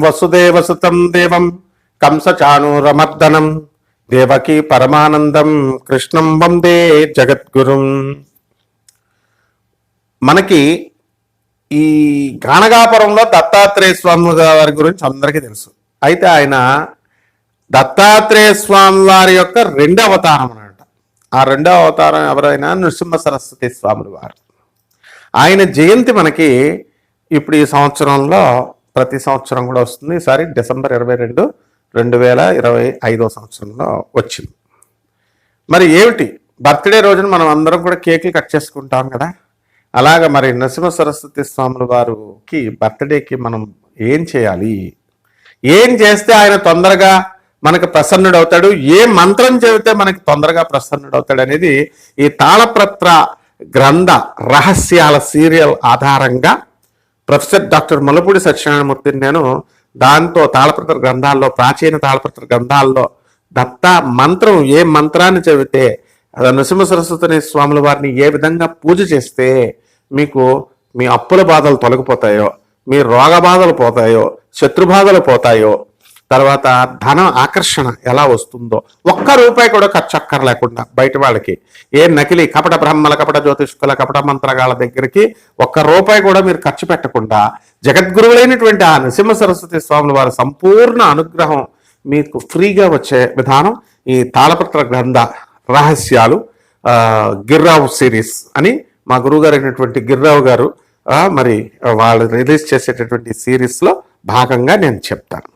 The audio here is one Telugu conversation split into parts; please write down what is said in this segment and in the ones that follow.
వసుదేవసుతం దేవం కంసచాణూరమర్దనం దేవకీ పరమానందం కృష్ణం వందే జగద్గురుం మనకి ఈ గానగాపురంలో దత్తాత్రేయ స్వామి వారి గురించి అందరికీ తెలుసు. అయితే ఆయన దత్తాత్రేయ స్వామి వారి యొక్క రెండో అవతారం అనమాట ఆ రెండో అవతారం ఎవరైనా నృసింహ సరస్వతి స్వాములు వారు. ఆయన జయంతి మనకి ఇప్పుడు ఈ సంవత్సరంలో ప్రతి సంవత్సరం కూడా వస్తుంది. ఈసారి డిసెంబర్ ఇరవై రెండు రెండు వేల ఇరవై ఐదో సంవత్సరంలో వచ్చింది. మరి ఏమిటి? బర్త్డే రోజున మనం అందరం కూడా కేకులు కట్ చేసుకుంటాం కదా? అలాగ మరి నరసింహ సరస్వతి స్వాముల వారికి బర్త్డేకి మనం ఏం చేయాలి? ఏం చేస్తే ఆయన తొందరగా మనకు ప్రసన్నుడవుతాడు? ఏ మంత్రం చెబితే మనకి తొందరగా ప్రసన్నుడవుతాడు అనేది ఈ తాళప్రత్ర గ్రంథ రహస్యాల సీరియల్ ఆధారంగా ప్రొఫెసర్ డాక్టర్ మలపూడి సత్యనారాయణమూర్తిని నేను దాంతో తాళపత్ర గ్రంథాల్లో ప్రాచీన తాళపత్ర గ్రంథాల్లో దత్త మంత్రం ఏ మంత్రాన్ని చెబితే నృసింహ సరస్వతి స్వాముల వారిని ఏ విధంగా పూజ చేస్తే మీకు మీ అప్పుల బాధలు తొలగిపోతాయో మీ రోగ బాధలు పోతాయో శత్రుబాధలు పోతాయో తర్వాత ధన ఆకర్షణ ఎలా వస్తుందో. ఒక్క రూపాయి కూడా ఖర్చు అక్కర్లేకుండా బయట వాళ్ళకి. ఏ నకిలీ కపట బ్రహ్మల కపట జ్యోతిష్కుల కపట మంత్రగాళ్ళ దగ్గరికి ఒక్క రూపాయి కూడా మీరు ఖర్చు పెట్టకుండా జగద్గురువులైనటువంటి ఆ నరసింహ సరస్వతి స్వాముల వారి సంపూర్ణ అనుగ్రహం మీకు ఫ్రీగా వచ్చే విధానం ఈ తాళపత్ర గ్రంథ రహస్యాలు గిర్రావు సిరీస్ అని మా గురువుగారు అయినటువంటి గిర్రావు గారు మరి వాళ్ళు రిలీజ్ చేసేటటువంటి సిరీస్లో భాగంగా నేను చెప్తాను.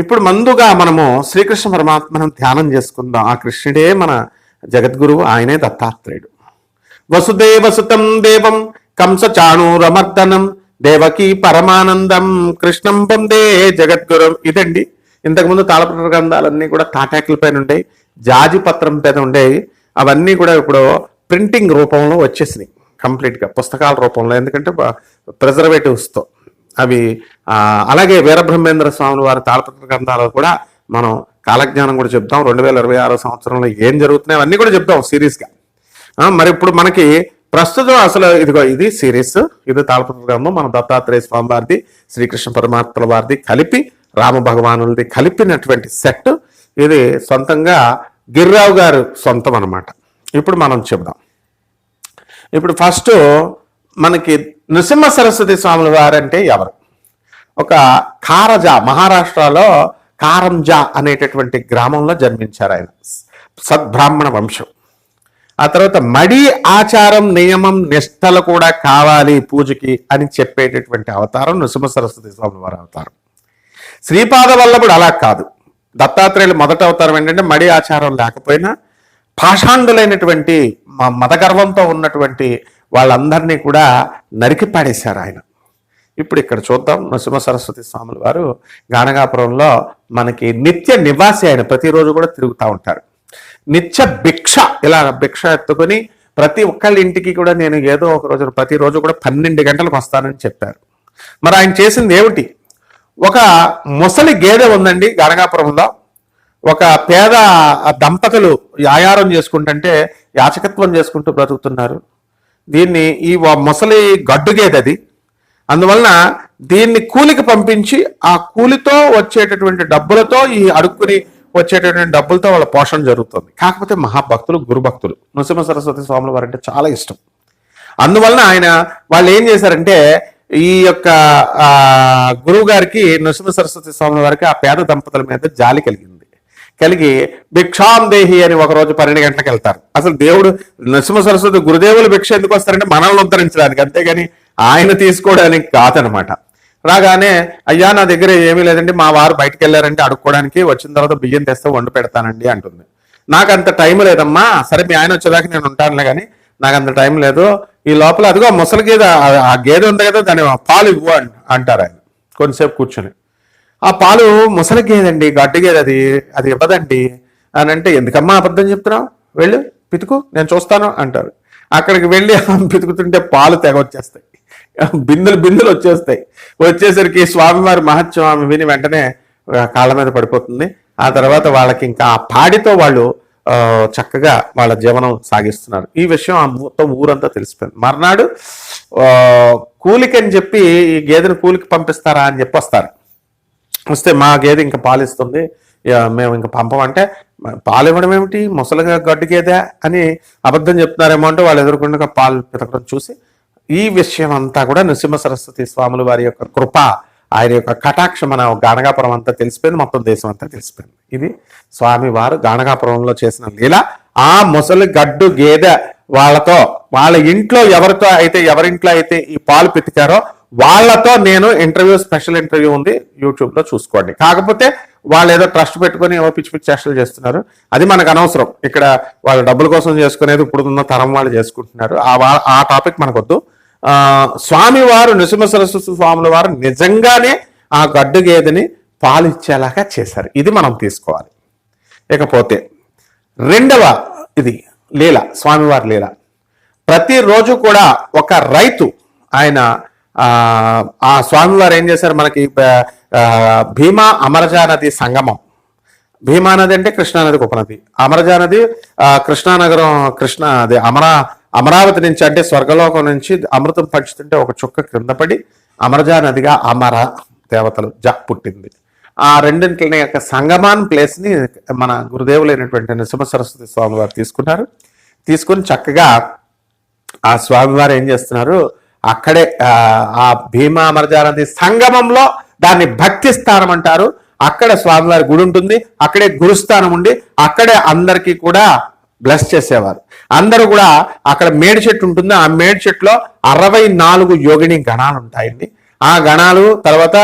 ఇప్పుడు ముందుగా మనము శ్రీకృష్ణ పరమాత్మను ధ్యానం చేసుకుందాం. ఆ కృష్ణుడే మన జగద్గురువు ఆయనే దత్తాత్రేయుడు. వసుదేవసుతం దేవం కంస చాణూరమర్దనం దేవకి పరమానందం కృష్ణం పొందే జగద్గురం. ఇదండి. ఇంతకుముందు తాళపత్ర గ్రంథాలన్నీ కూడా తాటాకుల పైన ఉండేవి జాజి పత్రం పైన ఉండేవి. అవన్నీ కూడా ఇప్పుడు ప్రింటింగ్ రూపంలో వచ్చేసినాయి. కంప్లీట్గా పుస్తకాల రూపంలో. ఎందుకంటే ప్రిజర్వేటివ్స్తో. అవి అలాగే వీరబ్రహ్మేంద్ర స్వామి వారి తాళపత్ర గ్రంథాలు కూడా మనం కాలజ్ఞానం కూడా చెప్తాం. రెండు వేల ఇరవై ఆరో సంవత్సరంలో ఏం జరుగుతున్నాయి అవన్నీ కూడా చెప్తాం సీరియస్గా మరి ఇప్పుడు మనకి ప్రస్తుతం అసలు ఇదిగో ఇది సిరీస్ ఇది తాళపత్ర గ్రంథం. మన దత్తాత్రేయ స్వామి వారిది శ్రీకృష్ణ పరమాత్మల వారిది కలిపి రామ భగవానులది కలిపినటువంటి సెట్. ఇది సొంతంగా గిర్రావు గారు సొంతం అన్నమాట. ఇప్పుడు మనం చెప్దాం. ఇప్పుడు ఫస్ట్ మనకి నృసింహ సరస్వతి స్వాముల వారంటే ఎవరు? ఒక కారజా మహారాష్ట్రలో కారంజా అనేటటువంటి గ్రామంలో జన్మించారు ఆయన. సద్బ్రాహ్మణ వంశం. ఆ తర్వాత మడి ఆచారం నియమం నిష్టలు కూడా కావాలి పూజకి అని చెప్పేటటువంటి అవతారం నృసింహ సరస్వతి స్వామి వారి అవతారం. శ్రీపాద వల్లభుడు అలా కాదు. దత్తాత్రేయులు మొదట అవతారం ఏంటంటే మడి ఆచారం లేకపోయినా పాషాండులైనటువంటి మ- మతగర్వంతో ఉన్నటువంటి వాళ్ళందరినీ కూడా నరికి పాడేశారు ఆయన. ఇప్పుడు ఇక్కడ చూద్దాం నృసింహ సరస్వతి స్వాముల వారు గానగాపురంలో మనకి నిత్య నివాసి ఆయన ప్రతిరోజు కూడా తిరుగుతూ ఉంటారు. నిత్య భిక్ష ఇలా భిక్ష ఎత్తుకొని ప్రతి ఒక్కళ్ళ ఇంటికి కూడా నేను ఏదో ఒక రోజు ప్రతిరోజు కూడా పన్నెండు గంటలకు వస్తానని చెప్పారు. మరి ఆయన చేసింది ఏమిటి? ఒక ముసలి గేదె ఉందండి గనగాపురంలో. ఒక పేద దంపతులు యాయారం చేసుకుంటుంటే యాచకత్వం చేసుకుంటూ బ్రతుకుతున్నారు. దీన్ని ఈ మొసలి ముసలి అది. అందువలన దీన్ని కూలికి పంపించి ఆ కూలితో వచ్చేటటువంటి డబ్బులతో ఈ అడుక్కుని వచ్చేటటువంటి డబ్బులతో వాళ్ళ పోషణ జరుగుతుంది. కాకపోతే మహాభక్తులు గురుభక్తులు. నృసింహ సరస్వతి స్వాముల వారు అంటే చాలా ఇష్టం. అందువలన ఆయన వాళ్ళు ఏం చేశారంటే ఈ యొక్క గురువు గారికి నృసింహ సరస్వతి స్వామి వారికి ఆ పేద దంపతుల మీద జాలి కలిగింది. కలిగి భిక్షాం దేహి అని ఒకరోజు పన్నెండు గంటలకు వెళ్తారు. అసలు దేవుడు నృసింహ సరస్వతి గురుదేవులు భిక్ష ఎందుకు వస్తారంటే మనల్ని ఉద్ధరించడానికి. అంతేగాని ఆయన తీసుకోవడానికి కాదనమాట. రాగానే అయ్యా నా దగ్గర ఏమీ లేదండి మా వారు బయటకు వెళ్ళారంటే అడుక్కోవడానికి వచ్చిన తర్వాత బియ్యం తెస్తే వండి పెడతానండి అంటుంది. నాకు అంత టైం లేదమ్మా సరే మీ ఆయన వచ్చేదాకా నేను ఉంటానులే కానీ నాకు అంత టైం లేదు. ఈ లోపల అదిగో ముసలి గేదె ఆ- గేదె ఉంది కదా దాని పాలు ఇవ్వు అంటారు ఆయన. కొంతసేపు కూర్చొని. ఆ పాలు ముసలి గేదండి గడ్డి గేదె అది అది ఇవ్వదండి. అని అంటే ఎందుకమ్మా అబద్ధం చెప్తున్నావు? వెళ్ళు పితుకు నేను చూస్తాను అంటారు. అక్కడికి వెళ్ళి పితుకుతుంటే పాలు తెగ వచ్చేస్తాయి. బిందులు బిందులు వచ్చేస్తాయి. వచ్చేసరికి స్వామివారి మహత్స్వామి విని వెంటనే కాళ్ళ మీద పడిపోతుంది. ఆ తర్వాత వాళ్ళకి ఇంకా ఆ పాడితో వాళ్ళు చక్కగా వాళ్ళ జీవనం సాగిస్తున్నారు. ఈ విషయం ఆ మొత్తం ఊరంతా తెలిసిపోయింది. మర్నాడు కూలికి అని చెప్పి ఈ గేదెను కూలికి పంపిస్తారా అని చెప్పి వస్తారు వస్తే మా గేదె ఇంకా పాలిస్తుంది. మేము ఇంకా పంపమంటే పాలు ఇవ్వడం ఏమిటి? ముసలిగా గడ్డి గేదె అని అబద్ధం చెప్తున్నారేమో అంటే వాళ్ళు ఎదుర్కొండగా పాలు పితకడం చూసి ఈ విషయం అంతా కూడా నృసింహ సరస్వతి స్వాములు వారి యొక్క కృప ఆయన యొక్క కటాక్షం మన గానగాపురం అంతా తెలిసిపోయింది. మొత్తం దేశం అంతా తెలిసిపోయింది. ఇది స్వామి వారు గానగాపురంలో చేసిన లీల. ఆ ముసలి గడ్డు గేదె వాళ్ళతో వాళ్ళ ఇంట్లో ఎవరితో అయితే ఎవరింట్లో అయితే ఈ పాలు పితికారో వాళ్ళతో నేను ఇంటర్వ్యూ స్పెషల్ ఇంటర్వ్యూ ఉంది యూట్యూబ్లో చూసుకోండి. కాకపోతే వాళ్ళు ఏదో ట్రస్ట్ పెట్టుకొని ఏవో పిచ్చి పిచ్చి చేష్టలు చేస్తున్నారు. అది మనకు అనవసరం. ఇక్కడ వాళ్ళు డబ్బుల కోసం చేసుకునేది ఇప్పుడు ఉన్న తరం వాళ్ళు చేసుకుంటున్నారు. ఆ వా- ఆ టాపిక్ మనకొద్దు. స్వామివారు స్వామి వారు నృసింహ సరస్వతి స్వాముల వారు నిజంగానే ఆ గడ్డు గేదెని పాలిచ్చేలాగా చేశారు. ఇది మనం తీసుకోవాలి. ఇకపోతే రెండవ ఇది లీల స్వామివారి లీల. ప్రతిరోజు కూడా ఒక రైతు ఆయన ఆ, స్వామివారు ఏం చేశారు? మనకి భీమా అమరజా నది సంగమం. భీమా నది అంటే కృష్ణానదికి ఉపనది. అమరజా నది కృష్ణానగరం కృష్ణ అది అమరా అమరావతి నుంచి అంటే స్వర్గలోకం నుంచి అమృతం పంచుతుంటే ఒక చుక్క క్రింద పడి అమరజా నదిగా అమర దేవతలు జ పుట్టింది. ఆ రెండింటిని యొక్క సంగమాన్ ప్లేస్ని మన గురుదేవులైనటువంటి నృసింహ సరస్వతి స్వామివారు తీసుకున్నారు. తీసుకుని చక్కగా ఆ స్వామివారు ఏం చేస్తున్నారు? అక్కడే ఆ, భీమా అమరజానంది సంగమంలో దాన్ని భక్తి స్థానం అంటారు. అక్కడ స్వామివారి గుడి ఉంటుంది అక్కడే గురుస్థానం ఉండి అక్కడే అందరికీ కూడా బ్లెస్ చేసేవారు. అందరూ కూడా అక్కడ మేడి చెట్టు ఉంటుంది ఆ మేడి చెట్టులో అరవై నాలుగు యోగిని గణాలు ఉంటాయండి. ఆ గణాలు తర్వాత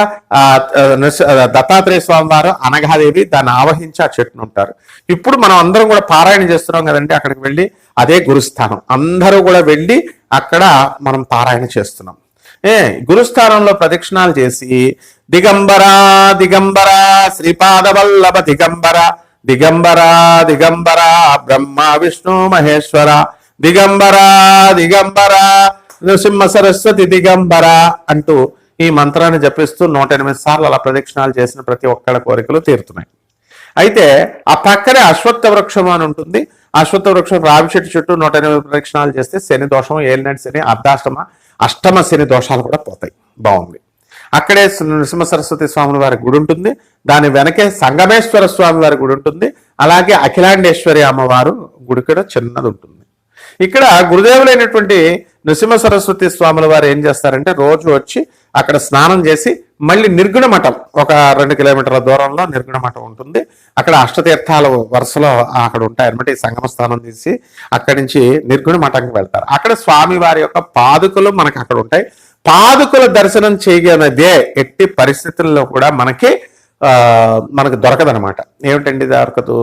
దత్తాత్రేయ స్వామి వారు అనఘాదేవి దాన్ని ఆవహించి ఆ చెట్టును ఉంటారు. ఇప్పుడు మనం అందరం కూడా పారాయణ చేస్తున్నాం కదండి అక్కడికి వెళ్ళి అదే గురుస్థానం. అందరూ కూడా వెళ్ళి అక్కడ మనం పారాయణ చేస్తున్నాం. ఏ గురుస్థానంలో ప్రదక్షిణాలు చేసి దిగంబరా దిగంబర శ్రీపాద వల్లభ దిగంబర దిగంబర దిగంబర బ్రహ్మ విష్ణు మహేశ్వర దిగంబర దిగంబర నృసింహ సరస్వతి దిగంబర అంటూ ఈ మంత్రాన్ని జపిస్తూ నూట ఎనిమిది సార్లు అలా ప్రదక్షిణాలు చేసిన ప్రతి ఒక్కళ్ళ కోరికలు తీరుతున్నాయి. అయితే ఆ పక్కనే అశ్వత్థ వృక్షం అని ఉంటుంది. అశ్వత్థ వృక్షం రావి చెట్టు చుట్టూ నూట ఎనిమిది ప్రదక్షిణాలు చేస్తే శని దోషం ఏలినాటి శని అర్ధాష్టమ అష్టమ శని దోషాలు కూడా పోతాయి. బాగుంది. అక్కడే నృసింహ సరస్వతి స్వామి వారి గుడి ఉంటుంది. దాని వెనకే సంగమేశ్వర స్వామి వారి గుడి ఉంటుంది. అలాగే అఖిలాండేశ్వరి అమ్మవారు గుడి కూడా చిన్నది ఉంటుంది. ఇక్కడ గురుదేవులైనటువంటి నృసింహ సరస్వతి స్వాముల వారు ఏం చేస్తారంటే రోజు వచ్చి అక్కడ స్నానం చేసి మళ్ళీ నిర్గుణ మఠం ఒక రెండు కిలోమీటర్ల దూరంలో నిర్గుణ మఠం ఉంటుంది. అక్కడ అష్టతీర్థాలు వరుసలో అక్కడ ఉంటాయి అనమాట ఈ సంగమ స్థానం తీసి అక్కడి నుంచి నిర్గుణ మఠంకి వెళ్తారు. అక్కడ స్వామి వారి యొక్క పాదుకలు మనకు అక్కడ ఉంటాయి. పాదుకుల దర్శనం చేయనదే ఎట్టి పరిస్థితుల్లో కూడా మనకి మనకు దొరకదనమాట ఏమిటండి దొరకదు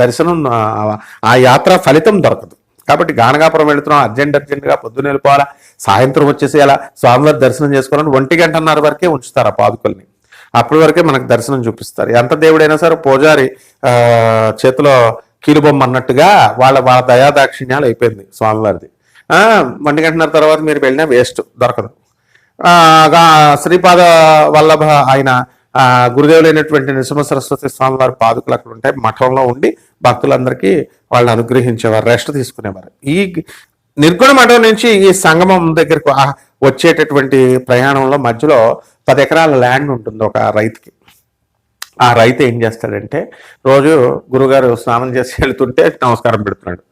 దర్శనం ఆ యాత్ర ఫలితం దొరకదు. కాబట్టి గానగాపురం వెళుతున్నాం అర్జెంట్ అర్జెంట్గా పొద్దున్న వెళ్ళిపోవాలా సాయంత్రం వచ్చేసి అలా స్వామివారి దర్శనం చేసుకోవాలని ఒంటి గంటన్నర వరకే ఉంచుతారు ఆ పాదుకల్ని. అప్పటి వరకే మనకు దర్శనం చూపిస్తారు. ఎంత దేవుడైనా సరే పూజారి చేతిలో కీలుబొమ్మ అన్నట్టుగా వాళ్ళ వాళ్ళ దయాదాక్షిణ్యాలు అయిపోయింది స్వామివారిది. ఒంటి గంటన్నర తర్వాత మీరు వెళ్ళినా వేస్ట్ దొరకదు. శ్రీపాద వల్లభ ఆయన గురుదేవులైనటువంటి నృసింహ సరస్వతి స్వామివారి పాదుకులు పాదుకలు అక్కడ ఉంటాయి. మఠంలో ఉండి భక్తులందరికీ వాళ్ళు అనుగ్రహించేవారు రెస్ట్ తీసుకునేవారు. ఈ నిర్గుణ మఠం నుంచి ఈ సంగమం దగ్గరకు వచ్చేటటువంటి ప్రయాణంలో మధ్యలో పది ఎకరాల ల్యాండ్ ఉంటుంది ఒక రైతుకి. ఆ రైతు ఏం చేస్తాడంటే రోజు గురుగారు స్నానం చేసి వెళుతుంటే నమస్కారం పెడుతున్నాడు.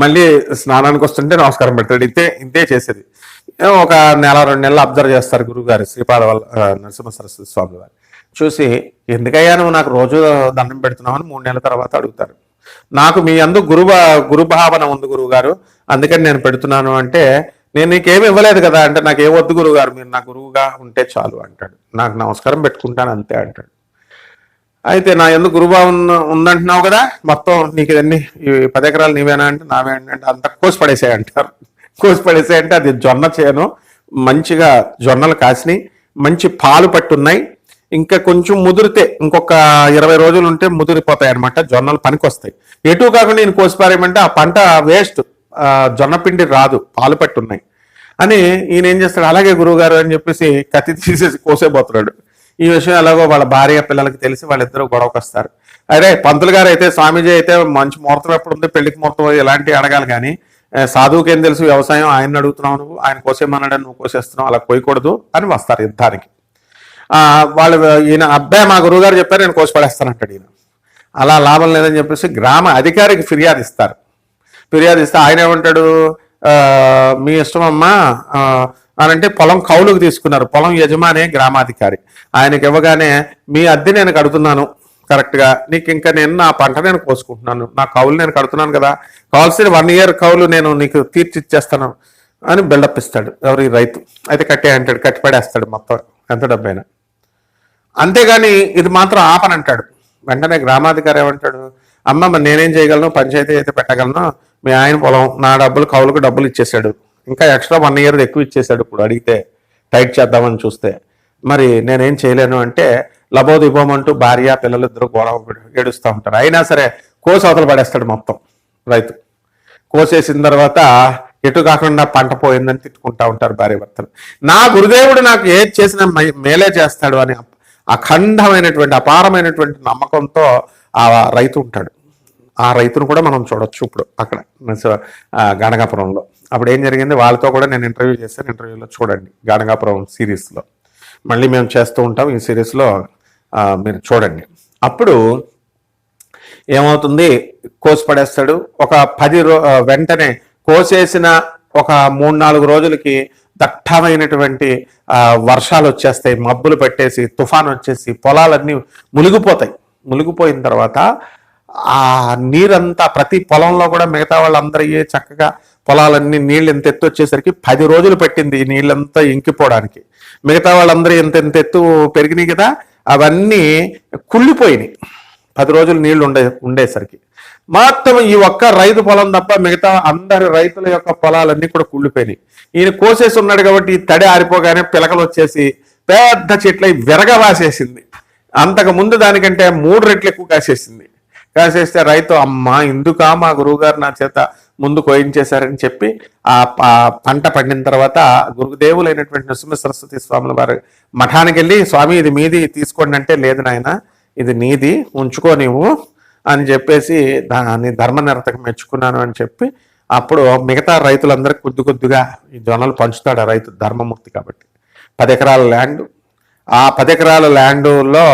మళ్ళీ స్నానానికి వస్తుంటే నమస్కారం పెడతాడు ఇంతే ఇంతే చేసేది. ఒక నెల రెండు నెలలు అబ్జర్వ్ చేస్తారు గురుగారు శ్రీపాద వల్ల నరసింహ సరస్వతి స్వామి వారు. చూసి ఎందుకయ్యా నువ్వు నాకు రోజు దండం పెడుతున్నావు అని మూడు నెలల తర్వాత అడుగుతారు. నాకు మీ అందు గురువ గురుభావన ఉంది గురువు గారు అందుకని నేను పెడుతున్నాను అంటే నేను నీకేమి ఇవ్వలేదు కదా అంటే నాకు ఏ వద్దు గురువు గారు మీరు నా గురువుగా ఉంటే చాలు అంటాడు. నాకు నమస్కారం పెట్టుకుంటాను అంతే అంటాడు. అయితే నా ఎందుకు గురుభావం ఉందంటున్నావు కదా మొత్తం నీకు ఇవన్నీ ఈ పది ఎకరాలు నీవేనా అంటే నావే అంటే అంత కోసి పడేసాయి అంటారు. కోసి పడేసాయి అంటే అది జొన్న చేను మంచిగా జొన్నలు కాసినాయి మంచి పాలు పట్టున్నాయి ఇంకా కొంచెం ముదిరితే ఇంకొక ఇరవై రోజులు ఉంటే ముదిరిపోతాయి అనమాట జొన్నలు పనికొస్తాయి. ఎటు కాకుండా నేను కోసిపారేయమంటే ఆ పంట వేస్ట్ జొన్న పిండి రాదు పాలు పట్టున్నాయి. అని ఈయన ఏం చేస్తాడు అలాగే గురువుగారు అని చెప్పేసి కత్తి తీసేసి కోసేపోతున్నాడు. ఈ విషయం ఎలాగో వాళ్ళ భార్య పిల్లలకి తెలిసి వాళ్ళిద్దరూ గొడవకు వస్తారు అరే పంతులు గారు అయితే స్వామీజీ అయితే మంచి ముహూర్తం ఎప్పుడు ఉంది పెళ్ళికి ముహూర్తం ఎలాంటి అడగాలి కానీ సాధువుకి ఏం తెలుసు వ్యవసాయం ఆయన అడుగుతున్నావు నువ్వు ఆయన కోసేమన్నాడని నువ్వు కోసేస్తున్నావు అలా కోయకూడదు అని వస్తారు యుద్ధానికి. వాళ్ళు ఈయన అబ్బాయి మా గురువుగారు చెప్పారు నేను కోసి పడేస్తానంటాడు ఈయన. అలా లాభం లేదని చెప్పేసి గ్రామ అధికారికి ఫిర్యాదు ఇస్తారు. ఫిర్యాదు ఇస్తే ఆయన ఏమంటాడు మీ ఇష్టం అమ్మా అని అంటే పొలం కౌలుకు తీసుకున్నారు. పొలం యజమానే గ్రామాధికారి. ఆయనకి ఇవ్వగానే మీ అద్దె నేను కడుతున్నాను కరెక్ట్గా నీకు ఇంకా నేను నా పంట నేను కోసుకుంటున్నాను. నా కౌలు నేను కడుతున్నాను కదా. కావాల్సిన వన్ ఇయర్ కౌలు నేను నీకు తీర్చిచ్చేస్తాను అని బిల్డప్ ఇస్తాడు ఎవరి రైతు. అయితే కట్టే అంటాడు కట్టి పడేస్తాడు మొత్తం. ఎంత డబ్బైనా. అంతేగాని ఇది మాత్రం ఆపనంటాడు వెంటనే గ్రామాధికారి ఏమంటాడు అమ్మమ్మ నేనేం చేయగలను? పంచాయతీ అయితే పెట్టగలను? మీ ఆయన పొలం నా డబ్బులు కౌలుకు డబ్బులు ఇచ్చేసాడు ఇంకా ఎక్స్ట్రా వన్ ఇయర్ ఎక్కువ ఇచ్చేసాడు ఇప్పుడు అడిగితే టైట్ చేద్దామని చూస్తే. మరి నేనేం చేయలేను అంటే లబోదిబోమంటూ భార్య పిల్లలు ఇద్దరు గొడవ ఏడుస్తూ ఉంటారు. అయినా సరే కోసి అవతలు పడేస్తాడు మొత్తం రైతు. కోసేసిన తర్వాత ఎటు కాకుండా పంట పోయిందని తిట్టుకుంటా ఉంటారు భార్య భర్తలు నా గురుదేవుడు నాకు ఏది చేసినా మేలే చేస్తాడు అని అఖండమైనటువంటి అపారమైనటువంటి నమ్మకంతో ఆ రైతు ఉంటాడు. ఆ రైతును కూడా మనం చూడొచ్చు ఇప్పుడు అక్కడ నిజ- గానగాపురంలో. అప్పుడు ఏం జరిగింది? వాళ్ళతో కూడా నేను ఇంటర్వ్యూ చేశాను. ఇంటర్వ్యూలో చూడండి గానగాపురం సిరీస్లో. మళ్ళీ మేము చేస్తూ ఉంటాం ఈ సిరీస్లో మీరు చూడండి. అప్పుడు ఏమవుతుంది? కోసి పడేస్తాడు ఒక పది రో వెంటనే కోసేసిన ఒక మూడు నాలుగు రోజులకి దట్టమైనటువంటి వర్షాలు వచ్చేస్తాయి మబ్బులు పెట్టేసి తుఫాన్ వచ్చేసి పొలాలన్నీ మునిగిపోతాయి. మునిగిపోయిన తర్వాత ఆ నీరంతా ప్రతి పొలంలో కూడా మిగతా వాళ్ళందరూ చక్కగా పొలాలన్నీ నీళ్ళు ఎంత ఎత్తు వచ్చేసరికి పది రోజులు పెట్టింది ఈ నీళ్ళంతా ఇంకిపోవడానికి. మిగతా వాళ్ళందరూ ఎంత ఎంత ఎత్తు పెరిగినాయి కదా అవన్నీ కుళ్ళిపోయినాయి. పది రోజులు నీళ్ళు ఉండే ఉండేసరికి. మాత్రం ఈ ఒక్క రైతు పొలం తప్ప మిగతా అందరి రైతుల యొక్క పొలాలన్నీ కూడా కుళ్ళిపోయినాయి. ఈయన కోసేసి ఉన్నాడు కాబట్టి ఈ తడి ఆరిపోగానే పిలకలు వచ్చేసి పెద్ద చెట్లై విరగవాసేసింది అంతకు ముందు దానికంటే మూడు రెట్లు ఎక్కువ కాసేసింది. కాసేస్తే రైతు అమ్మ ఇందుకా మా గురువుగారు నా చేత ముందు కోయించేశారని చెప్పి ఆ పంట పండిన తర్వాత గురుదేవులైనటువంటి నృసింహ సరస్వతి స్వాముల వారి మఠానికి వెళ్ళి స్వామి ఇది మీది తీసుకోండి అంటే లేదు నాయన ఇది నీది ఉంచుకో నీవు అని చెప్పేసి దాని ధర్మనిరతకు మెచ్చుకున్నాను అని చెప్పి అప్పుడు మిగతా రైతులందరికీ కొద్ది కొద్దిగా ఈ జొన్నలు పంచుతాడు ఆ రైతు ధర్మమూర్తి కాబట్టి. పది ఎకరాల ల్యాండ్. ఆ పది ఎకరాల ల్యాండ్లో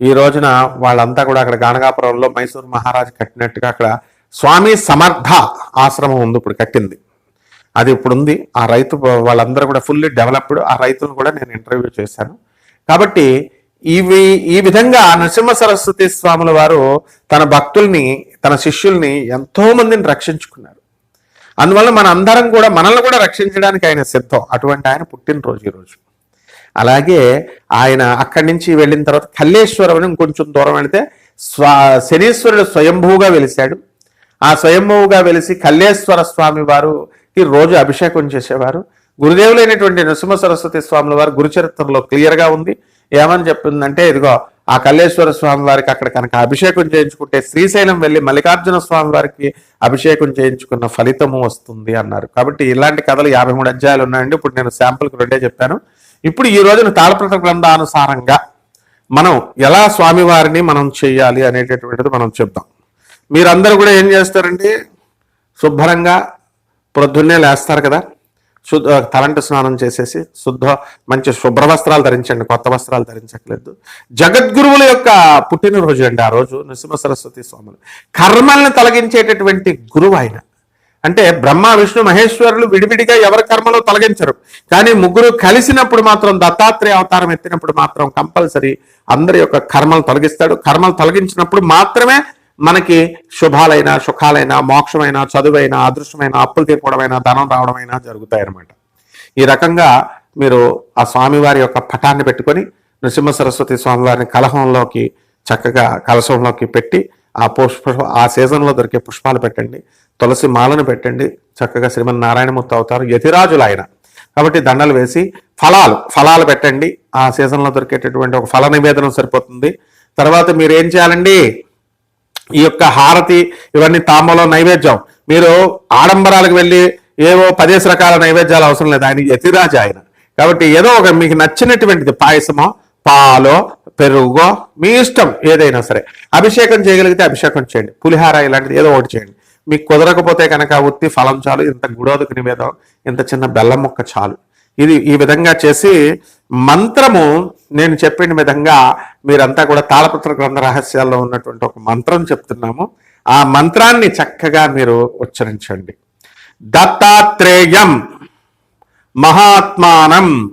ఈ రోజున వాళ్ళంతా కూడా అక్కడ గానగాపురంలో మైసూరు మహారాజు కట్టినట్టుగా అక్కడ స్వామి సమర్థ ఆశ్రమం ఉంది ఇప్పుడు కట్టింది. అది ఇప్పుడు ఉంది ఆ రైతు వాళ్ళందరూ కూడా ఫుల్లీ డెవలప్డ్. ఆ రైతులను కూడా నేను ఇంటర్వ్యూ చేశాను. కాబట్టి ఇవి ఈ విధంగా నరసింహ సరస్వతి స్వాముల వారు తన భక్తుల్ని తన శిష్యుల్ని ఎంతో మందిని రక్షించుకున్నారు. అందువల్ల మన అందరం కూడా మనల్ని కూడా రక్షించడానికి ఆయన సిద్ధం. అటువంటి ఆయన పుట్టినరోజు ఈరోజు అలాగే ఆయన అక్కడి నుంచి వెళ్ళిన తర్వాత కల్లేశ్వరం అని ఇంకొంచెం దూరం వెళితే స్వా శనీశ్వరుడు స్వయంభూగా వెలిశాడు. ఆ స్వయంభూగా వెలిసి కల్లేశ్వర స్వామి వారుకి రోజు అభిషేకం చేసేవారు. గురుదేవులైనటువంటి నరసింహ సరస్వతి స్వాముల వారు గురుచరిత్రలో క్లియర్గా ఉంది. ఏమని చెప్పిందంటే ఇదిగో ఆ కల్లేశ్వర స్వామి వారికి అక్కడ కనుక అభిషేకం చేయించుకుంటే శ్రీశైలం వెళ్ళి మల్లికార్జున స్వామి వారికి అభిషేకం చేయించుకున్న ఫలితము వస్తుంది అన్నారు. కాబట్టి ఇలాంటి కథలు యాభై మూడు అధ్యాయాలు ఉన్నాయండి. ఇప్పుడు నేను శాంపుల్కి రెండే చెప్పాను. ఇప్పుడు ఈ రోజున తాళప్రత గ్రంథానుసారంగా మనం ఎలా స్వామివారిని మనం చేయాలి అనేటటువంటిది మనం చెప్దాం. మీరందరూ కూడా ఏం చేస్తారండి? శుభ్రంగా ప్రొద్దున్నే లేస్తారు కదా. శుద్ధ తలంటు స్నానం చేసేసి శుద్ధ మంచి శుభ్ర వస్త్రాలు ధరించండి కొత్త వస్త్రాలు ధరించట్లేదు. జగద్గురువుల యొక్క పుట్టినరోజు అండి ఆ రోజు నృసింహ సరస్వతి స్వాములు. కర్మల్ని తొలగించేటటువంటి గురువు ఆయన. అంటే బ్రహ్మ విష్ణు మహేశ్వరులు విడివిడిగా ఎవరి కర్మలో తొలగించరు. కానీ ముగ్గురు కలిసినప్పుడు మాత్రం దత్తాత్రేయ అవతారం ఎత్తినప్పుడు మాత్రం కంపల్సరీ అందరి యొక్క కర్మలు తొలగిస్తాడు. కర్మలు తొలగించినప్పుడు మాత్రమే మనకి శుభాలైన సుఖాలైన మోక్షమైన చదువైన అదృష్టమైన అప్పులు తీర్పడమైన ధనం రావడమైనా జరుగుతాయన్నమాట. ఈ రకంగా మీరు ఆ స్వామివారి యొక్క పటాన్ని పెట్టుకొని నృసింహ సరస్వతి స్వామివారిని కలహంలోకి చక్కగా కలశంలోకి పెట్టి ఆ పుష్ప ఆ సీజన్లో దొరికే పుష్పాలు పెట్టండి. తులసి మాలను పెట్టండి. చక్కగా శ్రీమన్ నారాయణమూర్తి అవుతారు. యతిరాజులు ఆయన. కాబట్టి దండలు వేసి ఫలాలు ఫలాలు పెట్టండి. ఆ సీజన్లో దొరికేటటువంటి ఒక ఫల నివేదనం సరిపోతుంది. తర్వాత మీరు ఏం చేయాలండి? ఈ యొక్క హారతి ఇవన్నీ తాంబూలం నైవేద్యం. మీరు ఆడంబరాలకు వెళ్ళి ఏవో పదేసి రకాల నైవేద్యాలు అవసరం లేదు. ఆయన యతిరాజు ఆయన. కాబట్టి ఏదో ఒక మీకు నచ్చినటువంటిది పాయసమో పాలో పెరుగో మీ ఇష్టం ఏదైనా సరే. అభిషేకం చేయగలిగితే అభిషేకం చేయండి. పులిహార ఇలాంటిది ఏదో ఒకటి చేయండి. మీకు కుదరకపోతే కనుక ఉత్తి ఫలం చాలు. ఇంత గుడోదుకు నివేదం ఇంత చిన్న బెల్లం ముక్క చాలు. ఇది ఈ విధంగా చేసి మంత్రము నేను చెప్పిన విధంగా మీరంతా కూడా తాళపత్ర గ్రంథ రహస్యాల్లో ఉన్నటువంటి ఒక మంత్రం చెప్తున్నాము. ఆ మంత్రాన్ని చక్కగా మీరు ఉచ్చరించండి. దత్తాత్రేయం మహాత్మానం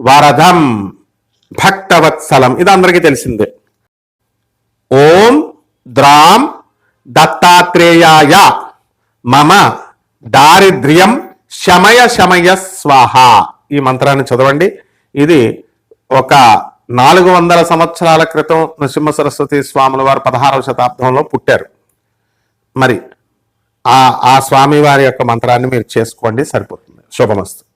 వరదం భక్తవత్సలం. ఇది అందరికీ తెలిసిందే. ఓం ద్రాం దత్తాత్రేయాయ మమ దారిద్ర్యం శమయ శమయ స్వాహ ఈ మంత్రాన్ని చదవండి. ఇది ఒక నాలుగు వందల సంవత్సరాల క్రితం నృసింహ సరస్వతి స్వాముల వారు పదహారవ శతాబ్దంలో పుట్టారు. మరి ఆ ఆ స్వామి వారి యొక్క మంత్రాన్ని మీరు చేసుకోండి సరిపోతుంది. శుభమస్తు.